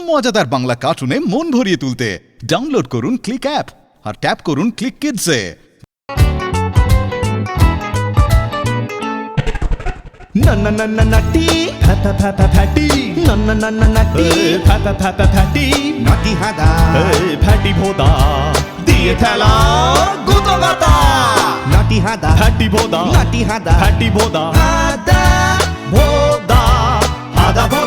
মজাদার বাংলা কার্টুনে মন ভরিয়ে তুলতে। ডাউনলোড করুন ক্লিক অ্যাপ আর ট্যাপ করুন ক্লিক কিডসে। না না না না নাটি ফাতা ফাতা ফাটি না না না না নাটি ফাতা ফাতা ফাটি নাটি হাদা। ফাটি ভোদা। দিয়ে খেলা গুতগাতা নাটি হাদা। ফাটি ভোদা। নাটি হাদা। ফাটি ভোদা। হাদা ভোদা। হাদা ভোদা।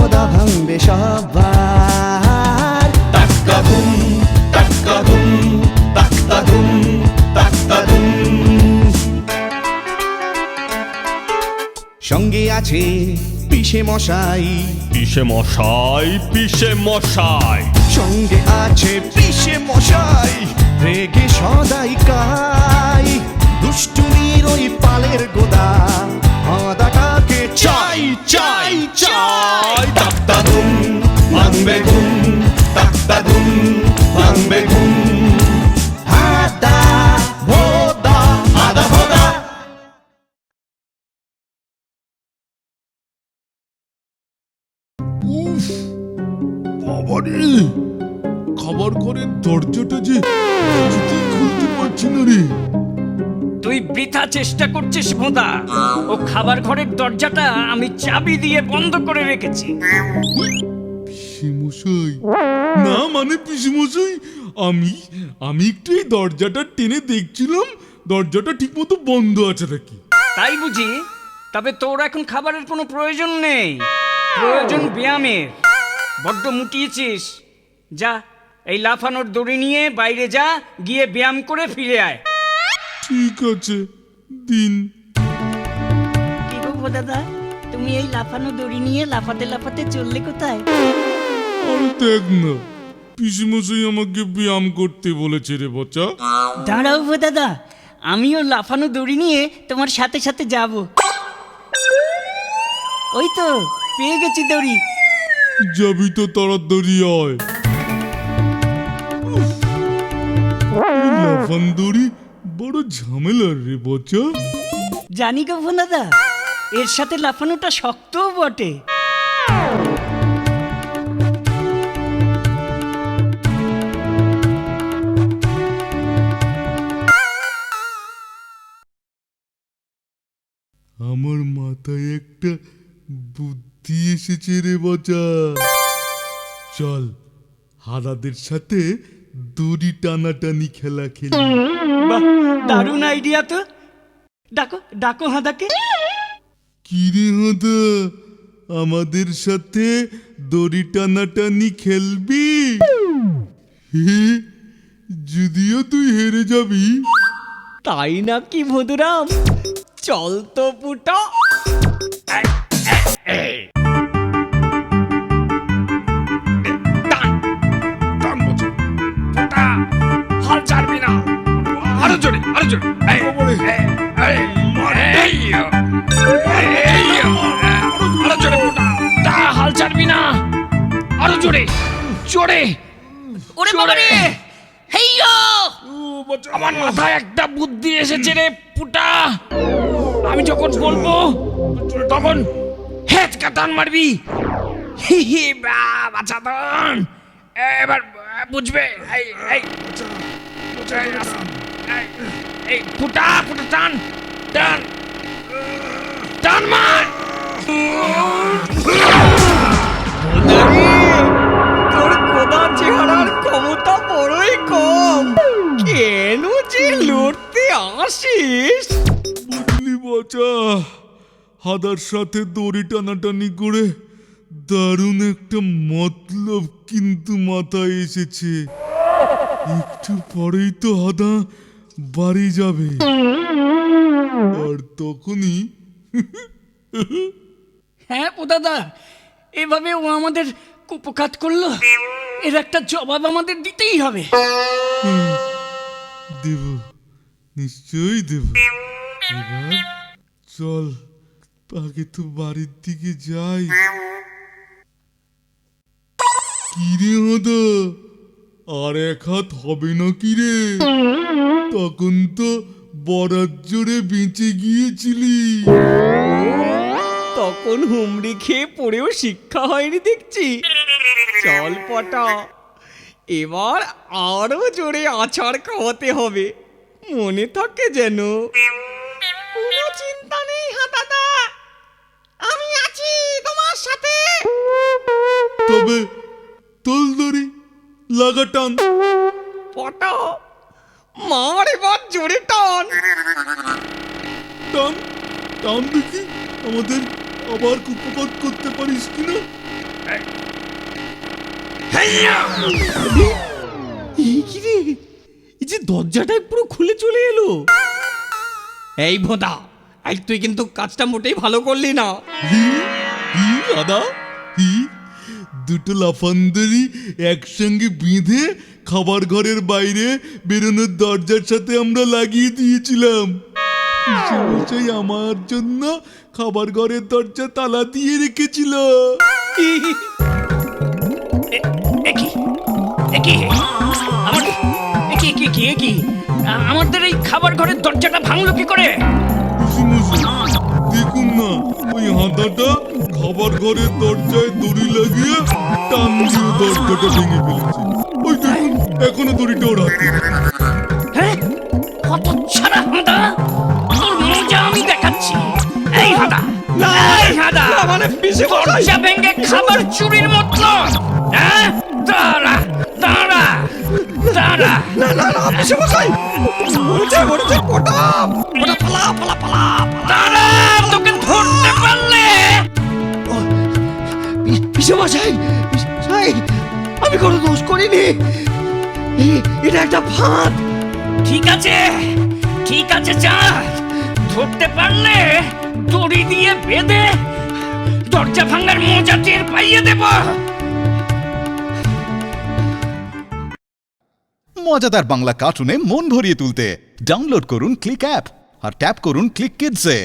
হাদা ভাঙবে সবার সঙ্গে আছে পিসে মশাই। পিসে মশাই পিসে মশাই। সঙ্গে আছে পিসে মশাই রেগে সদাই কাই। দুষ্টুমির ওই পালের গোদা হাদাটাকে চাই চাই চাই। উফ বাবারে খাবার ঘরের দরজাটা যে কিছুতেই খুলতে পারছি না রে। তুই বৃথা চেষ্টা করছিস ভোদা। ও খাবার ঘরের দরজাটা আমি চাবি দিয়ে বন্ধ করে রেখেছি। পিসেমশাই। না মানে পিসেমশাই আমি আমি একটু এই দরজাটা টেনে দেখছিলাম দরজাটা ঠিকমতো বন্ধ আছে নাকি। তাই বুঝি? তবে তোর এখন খাবারের কোনো প্রয়োজন নেই। প্রয়োজন ব্যায়ামের। বড্ড মুটিয়েছিস। যা এই লাফানোর দড়ি নিয়ে বাইরে যা গিয়ে ব্যায়াম করে ফিরে আয়। ঠিক আছে দিন। কি গো দাদা? তুমি এই লাফানো দড়ি নিয়ে লাফাতে লাফাতে চললে কোথায়? আর দেখ না পিসেমশাই আমাকে ব্যায়াম করতে বলেছে রে বচা। দাঁড়াও গো দাদা আমিও লাফানো দড়ি নিয়ে তোমার সাথে সাথে যাব। ওই তো পেয়ে গেছি দড়ি। যাবি তো তাড়াতাড়ি আয়। লাফান দড়ি বড় ঝামেলার রে বচা। জানি গো দাদা এর সাথে লাফানোটা শক্তও বটে। মাথায় একটা বুদ্ধি এসেছে রে বচা চল হারাদের সাথে দড়ি টানাটানি খেলা খেলি। বাহ দারুণ আইডিয়া তো। ডাকো ডাকো হাদাকে। কিরে হাদা আমাদের সাথে দড়ি টানাটানি খেলবি? হে যদিও তুই হেরে যাবি। তাই না কি মধুরাম চল তো পুটা। আরও জোরে তা হাল ছাড়বি না আরও জোরে জোরে ওরে বাবা রে হেইয়ো আমার মাথায় একটা বুদ্ধি এসেছে রে পুটা আমি যখন বলব তখন হেড কাটান মারবি হি হি বা বাচ্চাদন এবার বুঝবে এই এই এই, এই ফুটা ফুটা টান টান। টান মার। তোর চেহারার ক্ষমতা বড়ই কম। কেন যে লড়তে আসিস? বুঝলি বচা হাদার সাথে দড়ি টানাটানি করে দারুণ একটা মতলব কিন্তু মাথায় এসেছে। একটু পরেই তো হাদা বাড়ি যাবে। আর তখনই হ্যাঁ ও দাদা এভাবে ও আমাদের কুপকাত করল। এর একটা জবাব আমাদের দিতেই হবে। দেব নিশ্চয়ই দেব। এবার চল আগে তো বাড়ির দিকে যাই। কিরে হদা আর এক হাত হবে না কি রে তখন তো বরাত জোরে বেঁচে গিয়েছিলি। তখন হুমড়ি খেয়ে পড়েও শিক্ষা হয়নি দেখছি। চল পটা। এবার আরও জোরে আছাড় খাওয়াতে হবে। মনে থাকে যেন কোনো চিন্তা নেই হাতাদা। আমি আছি তোমার সাথে। তবে তোল ধরি লাগা টান পটা। টান দেখি? আমাদের আবার কুপকাত করতে পারিস কিনা এই কি রে? এই যে দরজাটাই পুরো খুলে চলে এলো। এই ভোদা এই তুই কিন্তু কাজটা মোটেই ভালো করলি না। হি দুটো লাফান্দরি একসঙ্গে বেঁধে খাবার ঘরের বাইরে বেরোনোর দরজার সাথে আমরা লাগিয়ে দিয়েছিলাম। সেই আমার জন্য খাবার ঘরের দরজা তালা দিয়ে রেখেছিল। আমাদের? এই খাবার ঘরের দরজাটা ভাঙলো কি করে? দেখুন না ওই হাতাটা খাবার ঘরের দরজায় দড়ি লাগিয়ে টান দিয়ে দরজাটা ভেঙে ফেলেছে। ওই দেখুন এখনও দড়িটা ওর হাতে হ্যাঁ এই হাঁদা। মানে পিছে দরজা ভেঙে খাবার চুরির মতলব হ্যাঁ? দাঁড়া দাঁড়া দাঁড়া। পিছে মশাই। মরেছে মরেছে পটা পটা পালা পালা পালা দাঁড়া তোকে ধরতে পারলে। মশাই পিসে মশাই আমি কোনো দোষ করিনি। এটা একটা ফাঁদ। ঠিক আছে ঠিক আছে যা। ধরতে পারলে দড়ি দিয়ে বেঁধে দরজা ভাঙার মজা টের পাইয়ে দেব। মজাদার বাংলা কার্টুনে মন ভরিয়ে তুলতে। ডাউনলোড করুন ক্লিক অ্যাপ আর ট্যাপ করুন ক্লিক কিডসে।